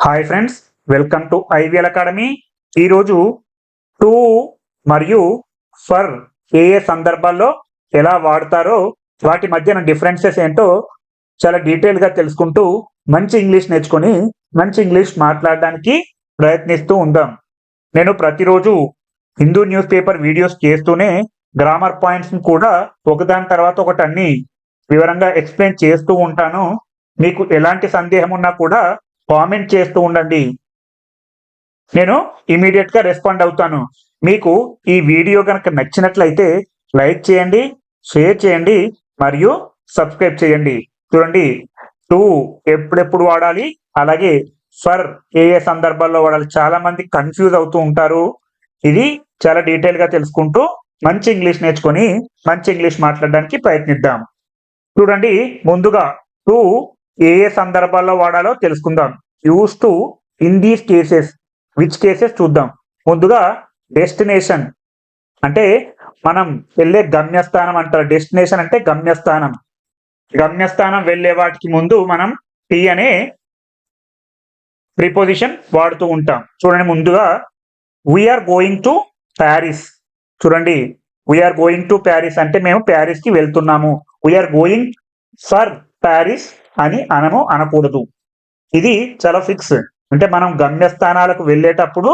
Hi friends welcome to IVL academy ఈరోజు to మరియు for ఏ ఏ సందర్భాల్లో ఎలా వాడతారో వాటి మధ్యన డిఫరెన్సెస్ ఏంటో చాలా డీటెయిల్గా తెలుసుకుంటూ మంచి ఇంగ్లీష్ నేర్చుకొని మంచి ఇంగ్లీష్ మాట్లాడడానికి ప్రయత్నిస్తూ ఉందాం. నేను ప్రతిరోజు హిందూ న్యూస్ పేపర్ వీడియోస్ చేస్తూనే గ్రామర్ పాయింట్స్ని కూడా ఒకదాని తర్వాత ఒకటి అన్ని వివరంగా ఎక్స్ప్లెయిన్ చేస్తూ ఉంటాను. మీకు ఎలాంటి సందేహం ఉన్నా కూడా కామెంట్ చేస్తూ ఉండండి. నేను ఇమీడియట్గా రెస్పాండ్ అవుతాను. మీకు ఈ వీడియో కనుక నచ్చినట్లయితే లైక్ చేయండి షేర్ చేయండి మరియు సబ్స్క్రైబ్ చేయండి. చూడండి టూ ఎప్పుడెప్పుడు వాడాలి అలాగే ఫర్ ఏ ఏ సందర్భాల్లో వాడాలి. చాలా మంది కన్ఫ్యూజ్ అవుతూ ఉంటారు. ఇది చాలా డీటెయిల్గా తెలుసుకుంటూ మంచి ఇంగ్లీష్ నేర్చుకొని మంచి ఇంగ్లీష్ మాట్లాడడానికి ప్రయత్నిద్దాం. చూడండి ముందుగా టూ ఏ ఏ సందర్భాల్లో వాడాలో తెలుసుకుందాం. Use to in these cases which cases చూద్దాం. ముందుగా డెస్టినేషన్ అంటే మనం వెళ్ళే గమ్యస్థానం అంటారు. డెస్టినేషన్ అంటే గమ్యస్థానం. గమ్యస్థానం వెళ్ళే వాటికి ముందు మనం టీ అనే ప్రిపోజిషన్ వాడుతూ ఉంటాం. చూడండి ముందుగా వీఆర్ గోయింగ్ టు ప్యారిస్ చూడండి వీఆర్ గోయింగ్ టు ప్యారిస్ అంటే మేము ప్యారిస్కి వెళ్తున్నాము. వీఆర్ గోయింగ్ ఫర్ ప్యారిస్ అని అనము అనకూడదు. ఇది చాలా ఫిక్స్ అంటే మనం గమ్యస్థానాలకు వెళ్ళేటప్పుడు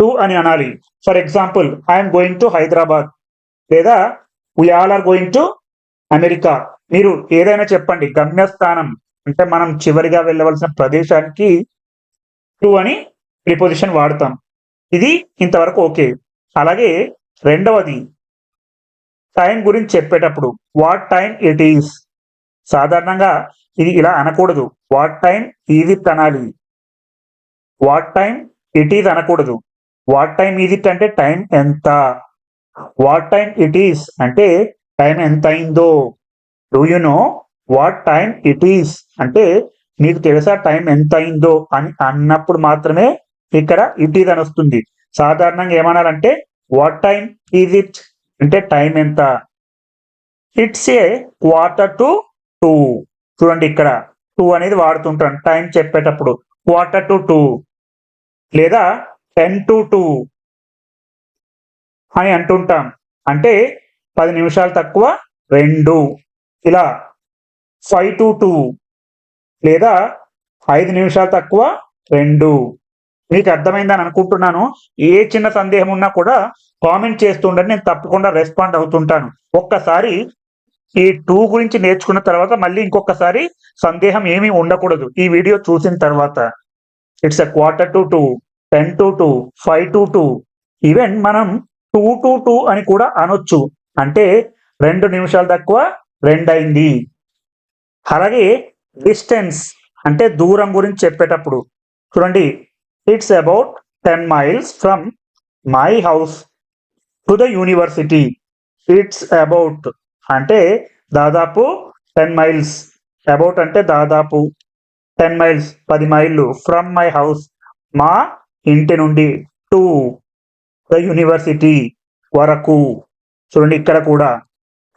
టు అని అనాలి. For example I'm going to Hyderabad లేదా we all are going to America మీరు ఏదైనా చెప్పండి గమ్యస్థానం అంటే మనం చివరిగా వెళ్ళవలసిన ప్రదేశానికి టు అని ప్రిపోజిషన్ వాడతాం. ఇది ఇంతవరకు ఓకే అలాగే రెండవది టైం గురించి చెప్పేటప్పుడు వాట్ టైం ఇట్ ఈస్ సాధారణంగా ఇది ఇలా అనకూడదు. వాట్ టైం ఈజ్ ఇట్ అనాలి వాట్ టైం ఇట్ ఈజ్ అనకూడదు. వాట్ టైం ఈజ్ ఇట్ అంటే టైం ఎంత? వాట్ టైం ఇట్ ఈస్ అంటే టైం ఎంత అయిందో. Do you know what time it is అంటే నీకు తెలుసా టైం ఎంత అయిందో అని అన్నప్పుడు మాత్రమే ఇక్కడ ఇట్ ఈజ్ అని వస్తుంది. సాధారణంగా ఏమనాలంటే వాట్ టైం ఈజ్ ఇట్ అంటే టైం ఎంత? It's a quarter to two చూడండి ఇక్కడ టూ అనేది వాడుతుంటాను. టైం చెప్పేటప్పుడు క్వార్టర్ టు టూ లేదా టెన్ టు టూ అని అంటుంటాం. అంటే పది నిమిషాలు తక్కువ రెండు. ఇలా ఫైవ్ టు టూ లేదా ఐదు నిమిషాలు తక్కువ రెండు. మీకు అర్థమైందని అనుకుంటున్నాను. ఏ చిన్న సందేహం ఉన్నా కూడా కామెంట్ చేస్తుండని నేను తప్పకుండా రెస్పాండ్ అవుతుంటాను. ఒక్కసారి ఈ టూ గురించి నేర్చుకున్న తర్వాత మళ్ళీ ఇంకొకసారి సందేహం ఏమీ ఉండకూడదు. ఈ వీడియో చూసిన తర్వాత. It's a quarter to two ten to two five to two even మనం టూ టు టూ అని కూడా అనొచ్చు. అంటే రెండు నిమిషాలు తక్కువ రెండైంది. అలాగే డిస్టెన్స్ అంటే దూరం గురించి చెప్పేటప్పుడు. చూడండి it's about ten miles from my house to the university it's about అంటే దాదాపు టెన్ మైల్స్ అబౌట్ అంటే దాదాపు టెన్ మైల్స్ పది మైళ్ళు ఫ్రమ్ మై హౌస్ మా ఇంటి నుండి టు ద యూనివర్సిటీ వరకు. చూడండి ఇక్కడ కూడా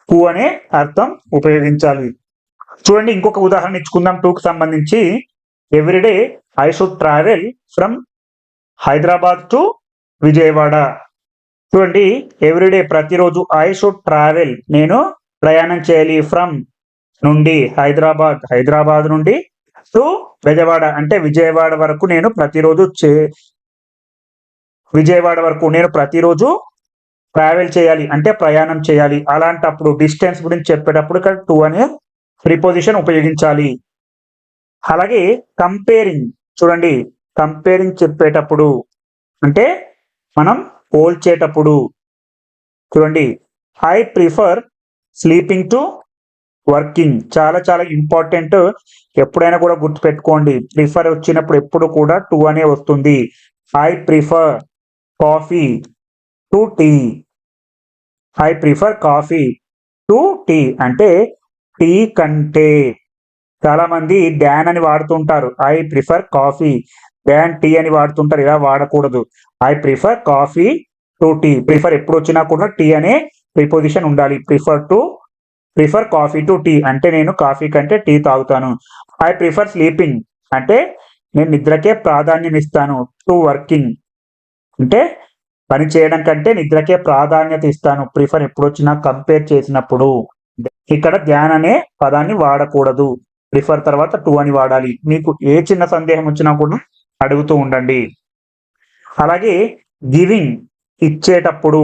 కు అనే అర్థం ఉపయోగించాలి. చూడండి ఇంకొక ఉదాహరణ ఇచ్చుకుందాం టూకి సంబంధించి. Every day I should travel from Hyderabad to Vijayawada చూడండి ఎవ్రీడే ప్రతిరోజు ఐ షుడ్ ట్రావెల్ నేను ప్రయాణం చేయాలి ఫ్రమ్ నుండి హైదరాబాద్ హైదరాబాద్ నుండి టు విజయవాడ. అంటే విజయవాడ వరకు నేను ప్రతిరోజు చే విజయవాడ వరకు నేను ప్రతిరోజు ట్రావెల్ చేయాలి అంటే ప్రయాణం చేయాలి. అలాంటప్పుడు డిస్టెన్స్ గురించి చెప్పేటప్పుడు ఇక్కడ టూ అనే ప్రిపోజిషన్ ఉపయోగించాలి. అలాగే కంపేరింగ్ చూడండి కంపేరింగ్ చెప్పేటప్పుడు అంటే మనం పోల్చేటప్పుడు. చూడండి I prefer sleeping to working చాలా చాలా ఇంపార్టెంట్ ఎప్పుడైనా కూడా గుర్తుపెట్టుకోండి ప్రిఫర్ వచ్చినప్పుడు ఎప్పుడు కూడా టూ అనే వస్తుంది. I prefer coffee to tea I prefer coffee to tea అంటే టీ కంటే చాలా మంది డాన్ అని వాడుతుంటారు. I prefer coffee than tea అని వాడుతుంటారు. ఇలా వాడకూడదు. I prefer coffee to tea prefer ఎప్పుడు వచ్చినా కూడా టీ అనే ప్రిపోజిషన్ ఉండాలి. Prefer to prefer coffee to tea అంటే నేను కాఫీ కంటే టీ తాగుతాను. ఐ ప్రిఫర్ స్లీపింగ్ అంటే నేను నిద్రకే ప్రాధాన్యం ఇస్తాను. టు వర్కింగ్ అంటే పని చేయడం కంటే నిద్రకే ప్రాధాన్యత ఇస్తాను. ప్రిఫర్ ఎప్పుడు వచ్చినా కంపేర్ చేసినప్పుడు. ఇక్కడ ధ్యాన్ అనే పదాన్ని వాడకూడదు. ప్రిఫర్ తర్వాత టూ అని వాడాలి. మీకు ఏ చిన్న సందేహం వచ్చినా కూడా అడుగుతూ ఉండండి. అలాగే గివింగ్ ఇచ్చేటప్పుడు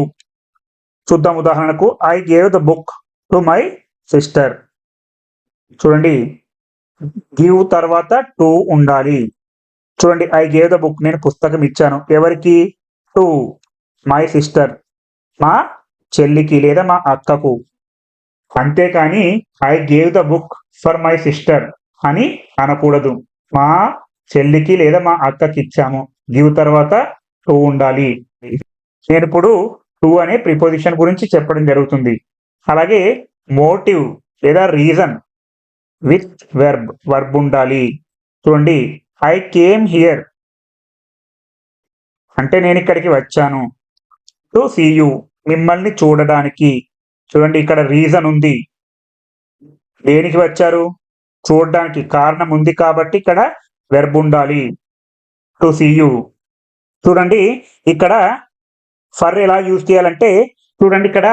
చూద్దాం ఉదాహరణకు I gave the book to my sister చూడండి. గివ్ తర్వాత టు ఉండాలి. చూడండి ఐ గేవ్ ద బుక్ నేను పుస్తకం ఇచ్చాను. ఎవరికి? టు మై సిస్టర్ మా చెల్లికి లేదా మా అక్కకు. అంతేకాని I gave the book for my sister అని అనకూడదు. మా చెల్లికి లేదా మా అక్కకి ఇచ్చాము గివ్ తర్వాత టూ ఉండాలి. నేను ఇప్పుడు టూ అనే ప్రిపోజిషన్ గురించి చెప్పడం జరుగుతుంది. అలాగే మోటివ్ లేదా రీజన్ విత్ వెర్బ్ వర్బ్ ఉండాలి. చూడండి ఐ కేమ్ హియర్ అంటే నేను ఇక్కడికి వచ్చాను. టు సీ యూ మిమ్మల్ని చూడడానికి. చూడండి ఇక్కడ రీజన్ ఉంది. దేనికి వచ్చారు? చూడడానికి కారణం ఉంది కాబట్టి ఇక్కడ వెర్బ్ ఉండాలి టు సీ యూ చూడండి ఇక్కడ ఫర్ ఎలా యూజ్ చేయాలంటే చూడండి ఇక్కడ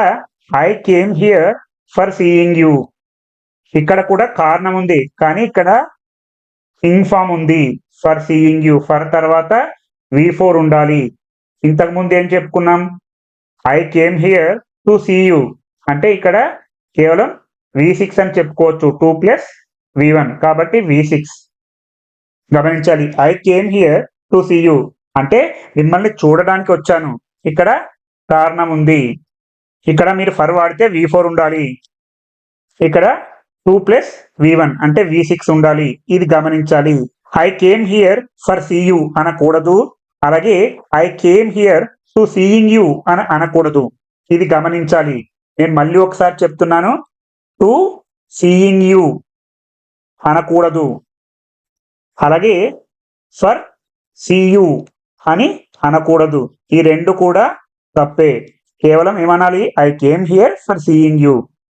I came here for seeing you ఇక్కడ కూడా కారణం ఉంది కానీ ఇక్కడ ఇన్ఫామ్ ఉంది ఫర్ సీయింగ్ యూ ఫర్ తర్వాత వి ఫోర్ ఉండాలి. ఇంతకు ముందు ఏం చెప్పుకున్నాం? I came here to see you అంటే ఇక్కడ కేవలం వి సిక్స్ అని చెప్పుకోవచ్చు. టూ ప్లస్ వి వన్ కాబట్టి వి సిక్స్ గమనించాలి. I came here to see you అంటే మిమ్మల్ని చూడడానికి వచ్చాను. ఇక్కడ కారణం ఉంది. ఇక్కడ మీరు ఫర్ వాడితే వి ఫోర్ ఉండాలి. ఇక్కడ టూ ప్లస్ వి వన్ అంటే వి సిక్స్ ఉండాలి. ఇది గమనించాలి. I came here for see you అనకూడదు. అలాగే I came here to seeing you అని అనకూడదు. ఇది గమనించాలి. నేను మళ్ళీ ఒకసారి చెప్తున్నాను. టు సీయింగ్ యూ అనకూడదు. అలాగే ఫర్ సియు అని అనకూడదు. ఈ రెండు కూడా తప్పే. కేవలం ఏమనాలి? I came here for seeing you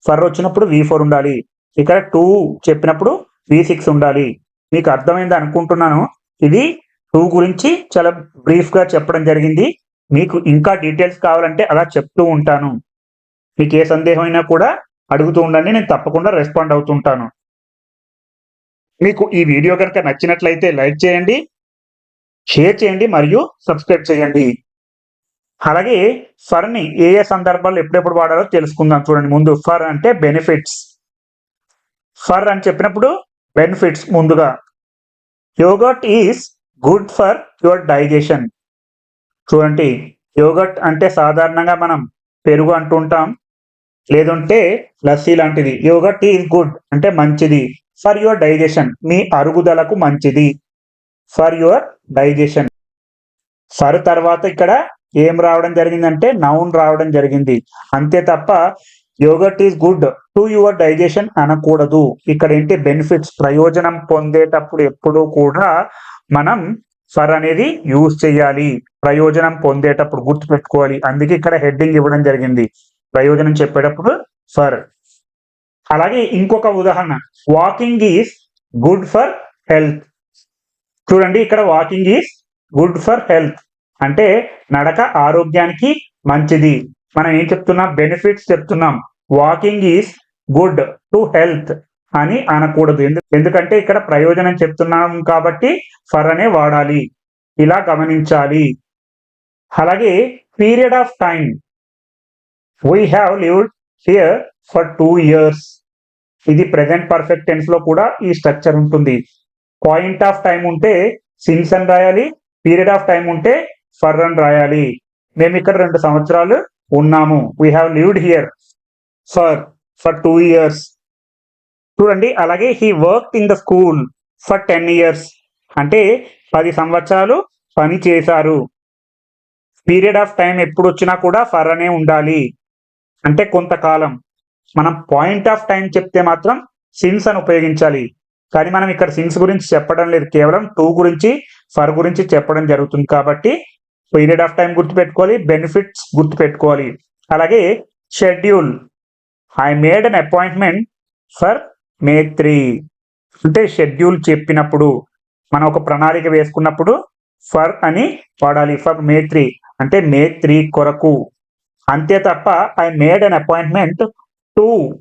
for వచ్చినప్పుడు వి ఫోర్ ఉండాలి. ఇక్కడ టూ చెప్పినప్పుడు వి సిక్స్ ఉండాలి. మీకు అర్థమైంది అనుకుంటున్నాను. ఇది టూ గురించి చాలా బ్రీఫ్గా చెప్పడం జరిగింది. మీకు ఇంకా డీటెయిల్స్ కావాలంటే అలా చెప్తూ ఉంటాను. మీకు ఏ సందేహం అయినా కూడా అడుగుతూ ఉండండి. నేను తప్పకుండా రెస్పాండ్ అవుతుంటాను. మీకు ఈ వీడియో కనుక నచ్చినట్లయితే లైక్ చేయండి షేర్ చేయండి మరియు సబ్స్క్రైబ్ చేయండి. అలాగే ఫర్ని ఏ ఏ సందర్భాల్లో ఎప్పుడెప్పుడు వాడాలో తెలుసుకుందాం చూడండి. ముందు ఫర్ అంటే బెనిఫిట్స్. ఫర్ అని చెప్పినప్పుడు బెనిఫిట్స్ ముందుగా. Yogurt is good for your digestion. చూడండి యోగట్ అంటే సాధారణంగా మనం పెరుగు అంటుంటాం లేదంటే లస్సీ లాంటిది. యోగట్ ఈజ్ గుడ్ అంటే మంచిది. ఫర్ యువర్ డైజెషన్ మీ అరుగుదలకు మంచిది. ఫర్ యువర్ డైజెషన్ ఫర్ తర్వాత ఇక్కడ ఏం రావడం జరిగిందంటే నౌన్ రావడం జరిగింది. అంతే తప్ప yogurt is good to your digestion అనకూడదు. ఇక్కడ ఏంటి బెనిఫిట్స్ ప్రయోజనం పొందేటప్పుడు ఎప్పుడూ కూడా మనం ఫర్ అనేది యూజ్ చేయాలి. ప్రయోజనం పొందేటప్పుడు గుర్తు పెట్టుకోవాలి అందుకే ఇక్కడ హెడ్డింగ్ ఇవ్వడం జరిగింది. ప్రయోజనం చెప్పేటప్పుడు ఫర్ అలాగే ఇంకొక ఉదాహరణ. Walking is good for health చూడండి ఇక్కడ walking is good for health అంటే నడక ఆరోగ్యానికి మంచిది. మనం ఏం చెప్తున్నాం? బెనిఫిట్స్ చెప్తున్నాం. Walking is good to health అని అనకూడదు. ఎందుకంటే ఇక్కడ ప్రయోజనం చెప్తున్నాం కాబట్టి ఫర్ అనే వాడాలి. ఇలా గమనించాలి. అలాగే period of time we have lived here for two years ఇది ప్రెసెంట్ పర్ఫెక్ట్ టెన్స్లో కూడా ఈ స్ట్రక్చర్ ఉంటుంది. పాయింట్ ఆఫ్ టైం ఉంటే సిన్స్ అని రాయాలి పీరియడ్ ఆఫ్ టైం ఉంటే ఫర్ అని రాయాలి. మేము ఇక్కడ రెండు సంవత్సరాలు ఉన్నాము. We have lived here for for two years చూడండి అలాగే he work in the school for ten years అంటే పది సంవత్సరాలు పని చేశారు. పీరియడ్ ఆఫ్ టైం ఎప్పుడు వచ్చినా కూడా ఫర్ అనే ఉండాలి. అంటే కొంతకాలం. మనం పాయింట్ ఆఫ్ టైం చెప్తే మాత్రం సిన్స్ అని ఉపయోగించాలి. కానీ మనం ఇక్కడ సిన్స్ గురించి చెప్పడం లేదు. కేవలం టూ గురించి ఫర్ గురించి చెప్పడం జరుగుతుంది కాబట్టి పీరియడ్ ఆఫ్ టైం గుర్తుపెట్టుకోవాలి బెనిఫిట్స్ గుర్తుపెట్టుకోవాలి. అలాగే schedule I made an appointment for May three అంటే షెడ్యూల్ చెప్పినప్పుడు మనం ఒక ప్రణాళిక వేసుకున్నప్పుడు ఫర్ అని వాడాలి. ఫర్ మే త్రీ అంటే మే త్రీ కొరకు. అంతే తప్ప I made an appointment to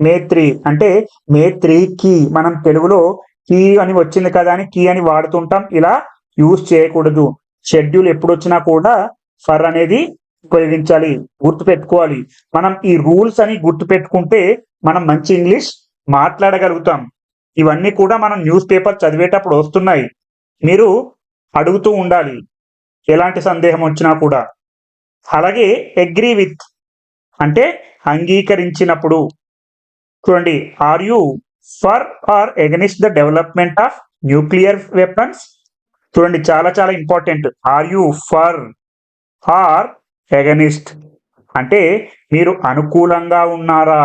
May three అంటే మే త్రీకి మనం తెలుగులో కీ అని వచ్చింది కదా అని కీ అని వాడుతుంటాం. ఇలా యూజ్ చేయకూడదు. షెడ్యూల్ ఎప్పుడు వచ్చినా కూడా ఫర్ అనేది ఉపయోగించాలి. గుర్తు పెట్టుకోవాలి. మనం ఈ రూల్స్ అని గుర్తు పెట్టుకుంటే మనం మంచి ఇంగ్లీష్ మాట్లాడగలుగుతాం. ఇవన్నీ కూడా మనం న్యూస్ పేపర్ చదివేటప్పుడు వస్తున్నాయి. మీరు అడుగుతూ ఉండాలి. ఎలాంటి సందేహం వచ్చినా కూడా. అలాగే అగ్రీ విత్ అంటే అంగీకరించినప్పుడు. చూడండి are you for or against the development of nuclear weapons చూడండి చాలా చాలా important are you for or against అంటే మీరు అనుకూలంగా ఉన్నారా?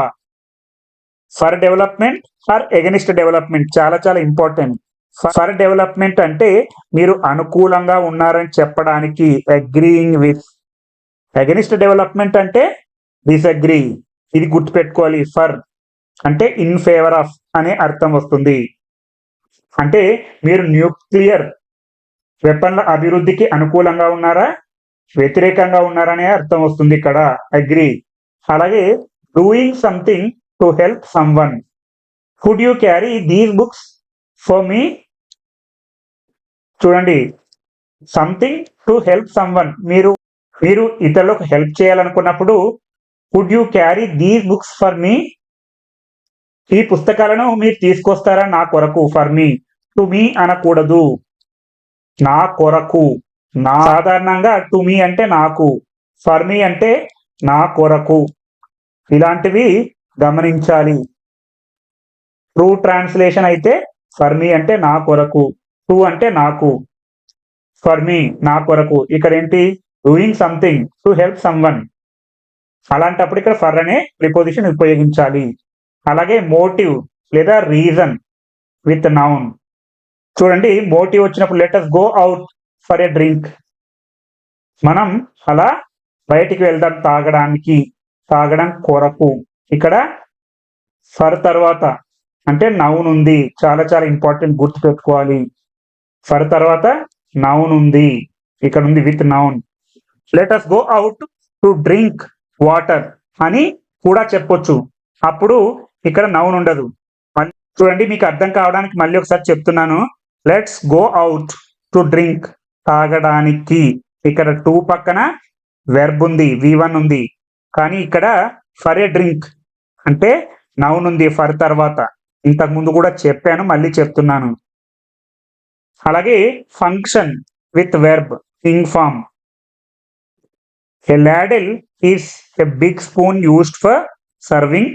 For development or against development చాలా చాలా ఇంపార్టెంట్ ఫర్ డెవలప్మెంట్ అంటే మీరు అనుకూలంగా ఉన్నారని చెప్పడానికి అగ్రీయింగ్ విత్ ఎగనిస్ట్ డెవలప్మెంట్ అంటే డిసగ్రీ ఇది గుర్తుపెట్టుకోవాలి. ఫర్ అంటే ఇన్ ఫేవర్ ఆఫ్ అనే అర్థం వస్తుంది. అంటే మీరు న్యూక్లియర్ వెపన్ల అభివృద్ధికి అనుకూలంగా ఉన్నారా? వ్యతిరేకంగా ఉన్నారనే అర్థం వస్తుంది ఇక్కడ. అగ్రి అలాగే doing something to help someone could you carry these books for me చూడండి. Something to help someone మీరు మీరు ఇతరులకు హెల్ప్ చేయాలనుకున్నప్పుడు could you carry these books for me ఈ పుస్తకాలను మీరు తీసుకొస్తారా నా కొరకు? ఫర్ మీ టు మీ అనకూడదు. నా కొరకు. నా సాధారణంగా టు మీ అంటే నాకు. ఫర్ మీ అంటే నా కొరకు. ఇలాంటివి గమనించాలి. ట్రూ ట్రాన్స్లేషన్ అయితే ఫర్ మీ అంటే నా కొరకు. టు అంటే నాకు. ఫర్ మీ నా కొరకు. ఇక్కడ ఏంటి? Doing something to help someone అలాంటప్పుడు ఇక్కడ ఫర్ అనే ప్రిపోజిషన్ ఉపయోగించాలి. అలాగే మోటివ్ లేదా రీజన్ విత్ నౌన్ చూడండి మోటివ్ వచ్చినప్పుడు let us go out for a drink మనం అలా బయటికి వెళ్దాం తాగడానికి తాగడం కొరకు. ఇక్కడ ఫర్ తర్వాత అంటే నౌన్ ఉంది. చాలా చాలా ఇంపార్టెంట్ గుర్తు పెట్టుకోవాలి ఫర్ తర్వాత నౌన్ ఉంది. ఇక్కడ ఉంది with noun let us go out to drink water అని కూడా చెప్పొచ్చు. అప్పుడు ఇక్కడ నౌన్ ఉండదు. చూడండి మీకు అర్థం కావడానికి మళ్ళీ ఒకసారి చెప్తున్నాను. Let's go out to drink తాగడానికి. ఇక్కడ టూ పక్కన వెర్బ్ ఉంది వి వన్ ఉంది. కానీ ఇక్కడ ఫర్ ఏ డ్రింక్ అంటే నౌన్ ఉంది ఫర్ తర్వాత. ఇంతకు ముందు కూడా చెప్పాను మళ్ళీ చెప్తున్నాను. అలాగే function with verb ing form A ladle is a big spoon used for serving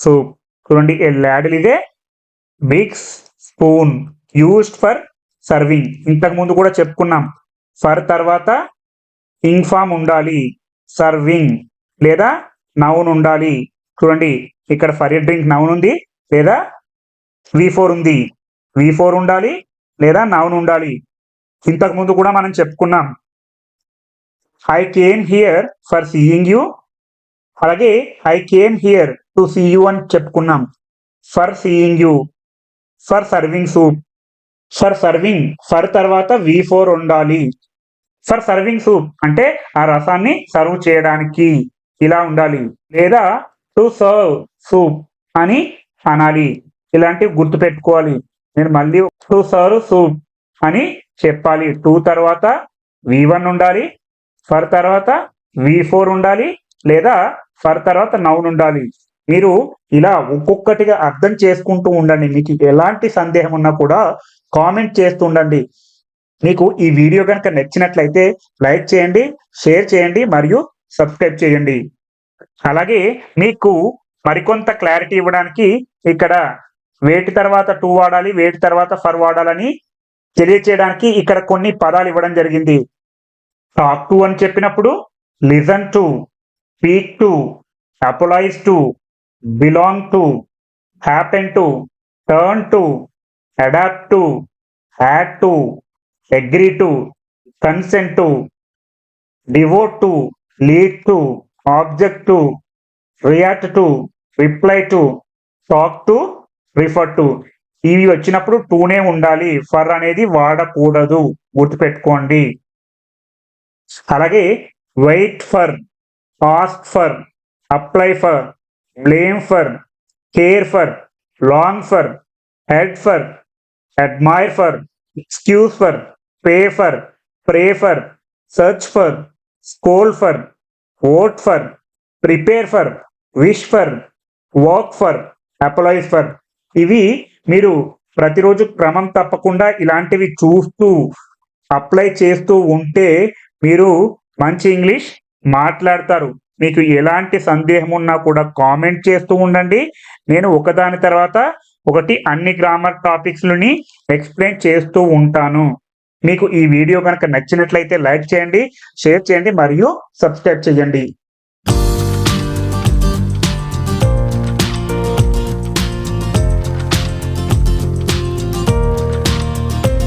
soup. చూడండి ఏ ల్యాడిల్ ఇదే big spoon used for serving ఇంతకు ముందు కూడా చెప్పుకున్నాం. ఫర్ తర్వాత ఇన్ఫామ్ ఉండాలి. సర్వింగ్ లేదా నౌన్ ఉండాలి. చూడండి ఇక్కడ ఫర్ ఎ డ్రింక్ నౌన్ ఉంది లేదా వి ఫోర్ ఉంది. వి ఫోర్ ఉండాలి లేదా నౌన్ ఉండాలి. ఇంతకు ముందు కూడా మనం చెప్పుకున్నాం. I came here for seeing you అలాగే I came here to see you అని చెప్పుకున్నాం. For seeing you for serving soup for serving for తర్వాత వి ఫోర్ ఉండాలి. ఫర్ సర్వింగ్ సూప్ అంటే ఆ రసాన్ని సర్వ్ చేయడానికి ఇలా ఉండాలి. లేదా టు సర్వ్ సూప్ అని అనాలి. ఇలాంటివి గుర్తు పెట్టుకోవాలి. నేను మళ్ళీ టు సర్వ్ సూప్ అని చెప్పాలి. టూ తర్వాత వి వన్ ఉండాలి. ఫర్ తర్వాత వి ఫోర్ ఉండాలి లేదా ఫర్ తర్వాత నౌన్ ఉండాలి. మీరు ఇలా ఒక్కొక్కటిగా అర్థం చేసుకుంటూ ఉండండి. మీకు ఎలాంటి సందేహం ఉన్నా కూడా కామెంట్ చేస్తూ ఉండండి. మీకు ఈ వీడియో కనుక నచ్చినట్లయితే లైక్ చేయండి షేర్ చేయండి మరియు సబ్స్క్రైబ్ చేయండి. అలాగే మీకు మరికొంత క్లారిటీ ఇవ్వడానికి ఇక్కడ వేటి తర్వాత టూ వాడాలి వేటి తర్వాత ఫర్ వాడాలని తెలియచేయడానికి ఇక్కడ కొన్ని పదాలు ఇవ్వడం జరిగింది. టాక్ టు అని చెప్పినప్పుడు listen to speak to apologise to belong to happen to turn to adapt to had to agree to consent to devote to lead to object to react to reply to talk to refer to ఇవి వచ్చినప్పుడు టూనే ఉండాలి. For అనేది వాడకూడదు. గుర్తుపెట్టుకోండి. అలాగే wait for ask for apply for blame for care for long for head for admire for excuse for pay for pray for search for scold for vote for prepare for wish for work for apologise for ఇవి మీరు ప్రతిరోజు క్రమం తప్పకుండా ఇలాంటివి చూస్తూ apply చేస్తూ ఉంటే మీరు మంచి ఇంగ్లీష్ మాట్లాడతారు. మీకు ఎలాంటి సందేహం ఉన్నా కూడా కామెంట్ చేస్తూ ఉండండి. నేను ఒకదాని తర్వాత ఒకటి అన్ని గ్రామర్ టాపిక్స్లని ఎక్స్ప్లెయిన్ చేస్తూ ఉంటాను. మీకు ఈ వీడియో కనుక నచ్చినట్లయితే లైక్ చేయండి షేర్ చేయండి మరియు సబ్స్క్రైబ్ చేయండి.